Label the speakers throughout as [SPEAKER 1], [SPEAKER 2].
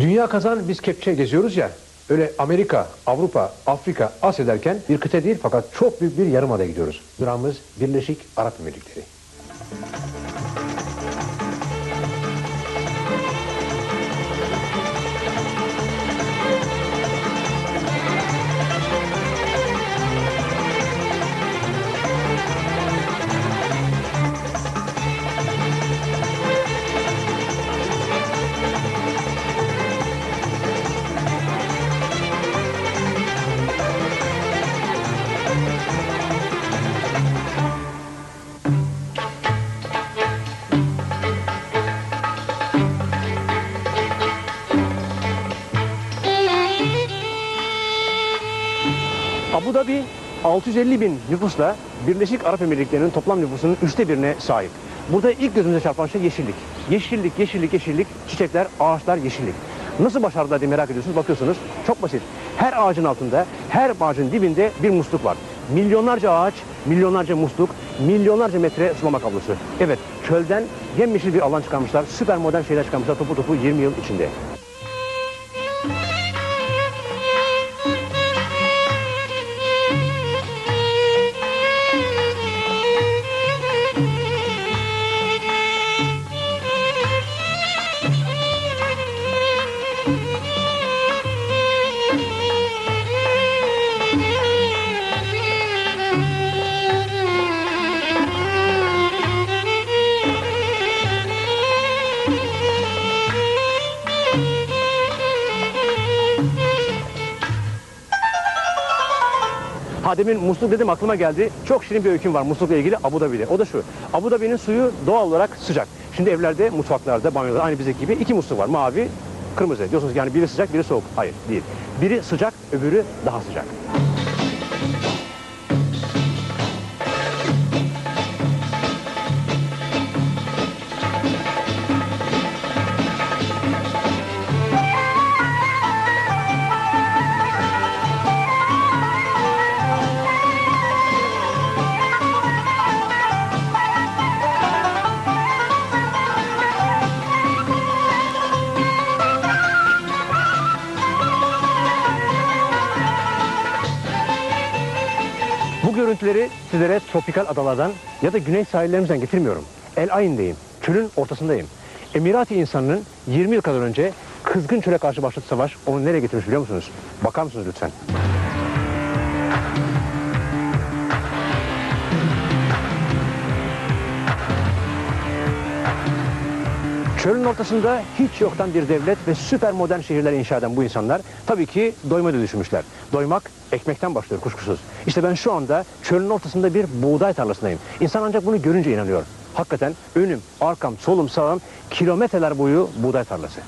[SPEAKER 1] Dünya kazan biz kepçe geziyoruz ya. Öyle Amerika, Avrupa, Afrika, Asya derken bir kıta değil fakat çok büyük bir yarımada gidiyoruz. Durağımız Birleşik Arap Emirlikleri. 650 bin nüfusla Birleşik Arap Emirlikleri'nin toplam nüfusunun üçte birine sahip. Burada ilk gözümüze çarpan şey yeşillik. Yeşillik, yeşillik, yeşillik, çiçekler, ağaçlar, yeşillik. Nasıl başardılar diye merak ediyorsunuz. Bakıyorsunuz çok basit. Her ağacın altında, her ağacın dibinde bir musluk var. Milyonlarca ağaç, milyonlarca musluk, milyonlarca metre sulama kablosu. Evet, çölden yemyeşil bir alan çıkarmışlar. Süper modern şeyler çıkarmışlar topu topu 20 yıl içinde. Ha demin musluk dedim aklıma geldi. Çok şirin bir öyküm var muslukla ilgili Abu Dhabi'de. O da şu. Abu Dhabi'nin suyu doğal olarak sıcak. Şimdi evlerde, mutfaklarda, banyolarda aynı bizdeki gibi iki musluk var. Mavi, kırmızı. Diyorsunuz yani biri sıcak, biri soğuk. Hayır, değil. Biri sıcak, öbürü daha sıcak. Sizlere tropikal adalardan ya da güney sahillerimizden getirmiyorum. El Ayn'deyim. Çölün ortasındayım. Emirati insanının 20 yıl kadar önce kızgın çöle karşı başlattığı savaş onu nereye getirmiş biliyor musunuz? Bakar mısınız lütfen? Çölün ortasında hiç yoktan bir devlet ve süper modern şehirler inşa eden bu insanlar tabii ki doyma düşünmüşler. Doymak ekmekten başlıyor kuşkusuz. İşte ben şu anda çölün ortasında bir buğday tarlasındayım. İnsan ancak bunu görünce inanıyor. Hakikaten önüm, arkam, solum, sağım kilometreler boyu buğday tarlası.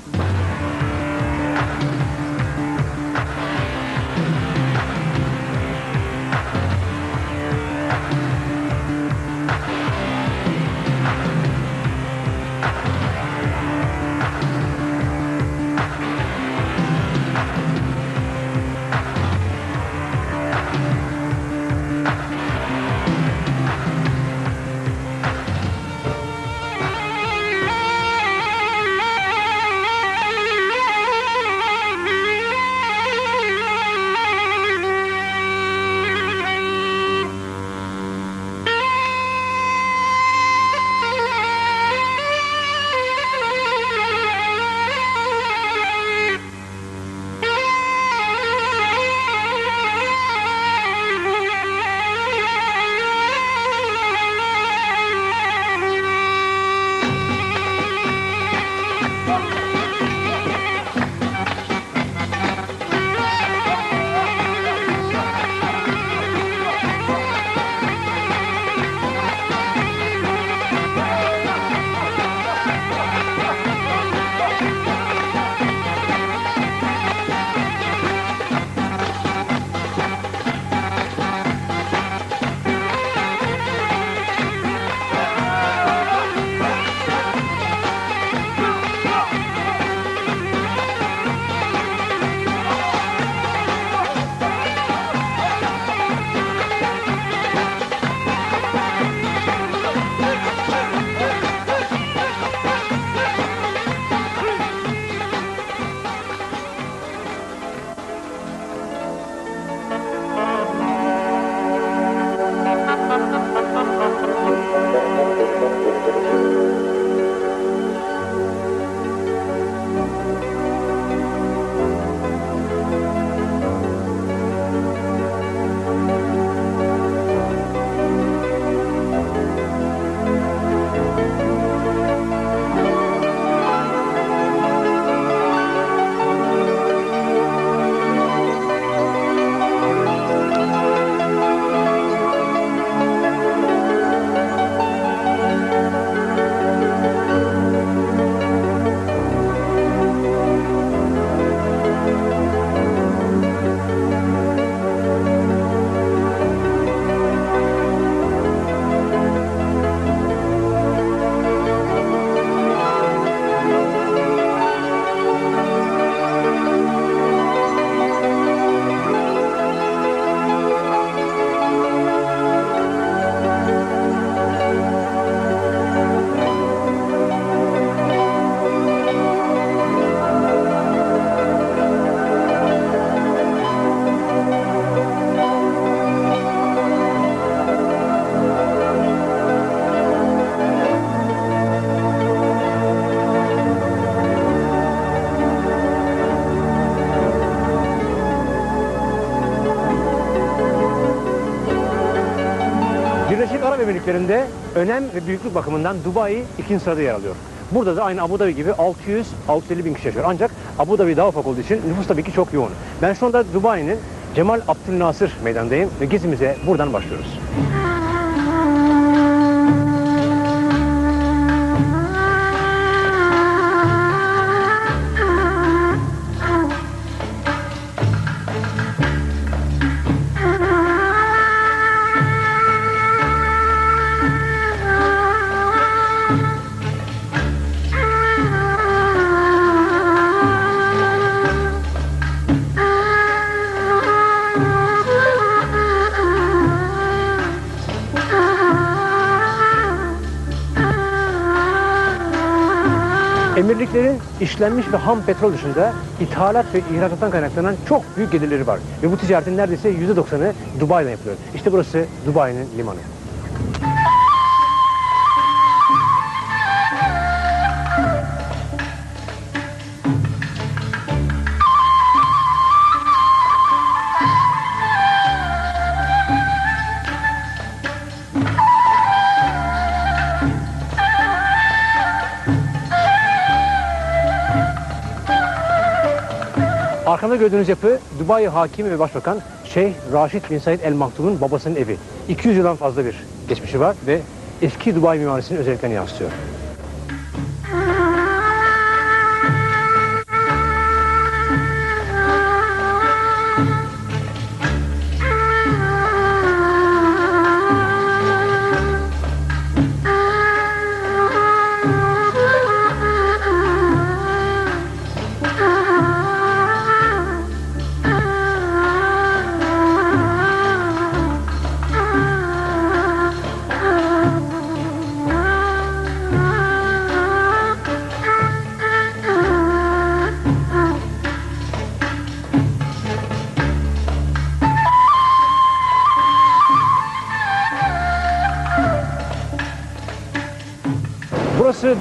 [SPEAKER 1] Emirlikleri'nde önem ve büyüklük bakımından Dubai ikinci sırada yer alıyor. Burada da aynı Abu Dhabi gibi 600-650 bin kişi yaşıyor. Ancak Abu Dhabi daha ufak olduğu için nüfus tabii ki çok yoğun. Ben şu anda Dubai'nin Cemal Abdülnasır meydandayım ve gezimize buradan başlıyoruz. İşlenmiş ve ham petrol dışında ithalat ve ihracattan kaynaklanan çok büyük gelirleri var. Ve bu ticaretin neredeyse %90'ı Dubai'den yapılıyor. İşte burası Dubai'nin limanı. Arkamda gördüğünüz yapı Dubai Hakimi ve Başbakan Şeyh Raşid bin Said El Maktoum'un babasının evi. 200 yıldan fazla bir geçmişi var ve eski Dubai mimarisinin özelliklerini yansıtıyor.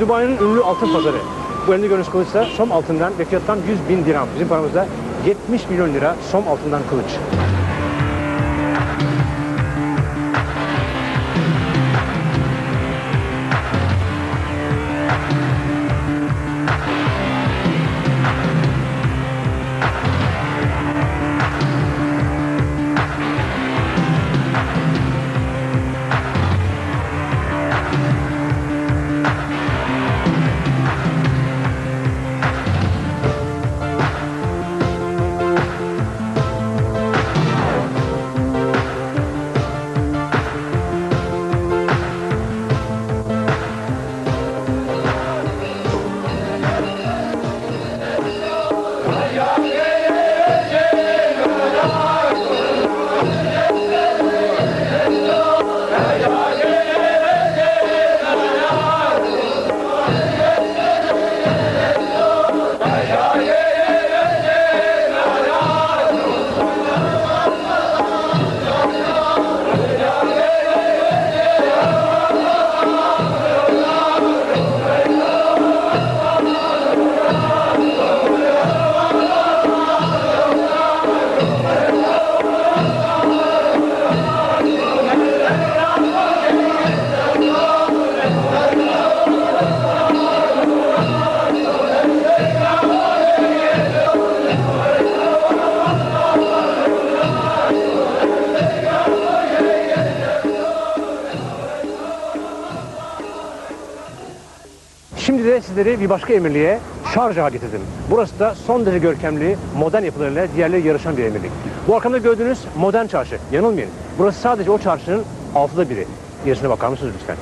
[SPEAKER 1] Dubai'nin ünlü altın pazarı. Bu elinde gördüğünüz kılıçsa som altından ve fiyattan 100 bin dirham. Bizim paramızda 70 milyon lira som altından kılıç. Sizleri bir başka emirliğe Şarjah'a getirdim. Burası da son derece görkemli, modern yapılarıyla diğerleri yarışan bir emirlik. Bu arkamda gördüğünüz modern çarşı. Yanılmayın. Burası sadece o çarşının altıda biri. Gerisine bakar mısınız lütfen?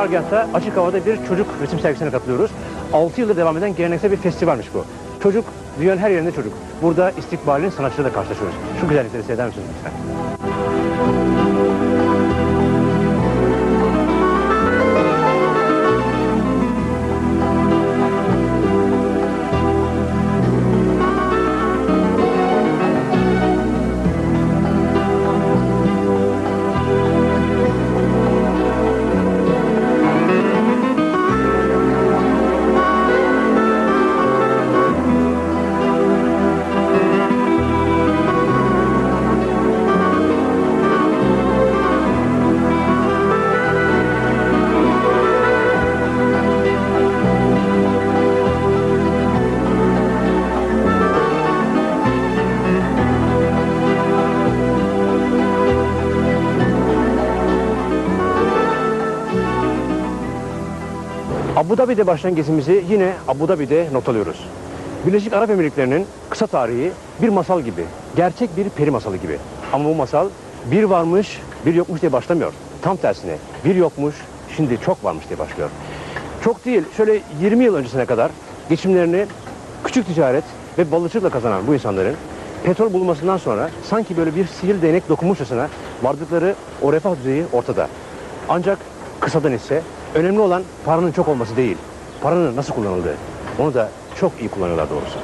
[SPEAKER 1] Çargah'ta açık havada bir çocuk resim sergisine katılıyoruz. 6 yıldır devam eden geleneksel bir festivalmiş bu. Çocuk, dünyanın her yerinde çocuk. Burada istikbalin sanatçılarıyla karşılaşıyoruz. Şu güzellikleri seyreder misiniz lütfen? Abu başlayan gezimizi yine Abu Dhabi'de not alıyoruz. Birleşik Arap Emirlikleri'nin kısa tarihi bir masal gibi, gerçek bir peri masalı gibi. Ama bu masal bir varmış, bir yokmuş diye başlamıyor. Tam tersine bir yokmuş, şimdi çok varmış diye başlıyor. Çok değil, şöyle 20 yıl öncesine kadar geçimlerini küçük ticaret ve balıkçılıkla kazanan bu insanların petrol bulmasından sonra sanki böyle bir sihir değnek dokunmuşçasına vardıkları o refah düzeyi ortada. Ancak kısadan ise önemli olan paranın çok olması değil, paranın nasıl kullanıldığı. Onu da çok iyi kullanıyorlar doğrusu.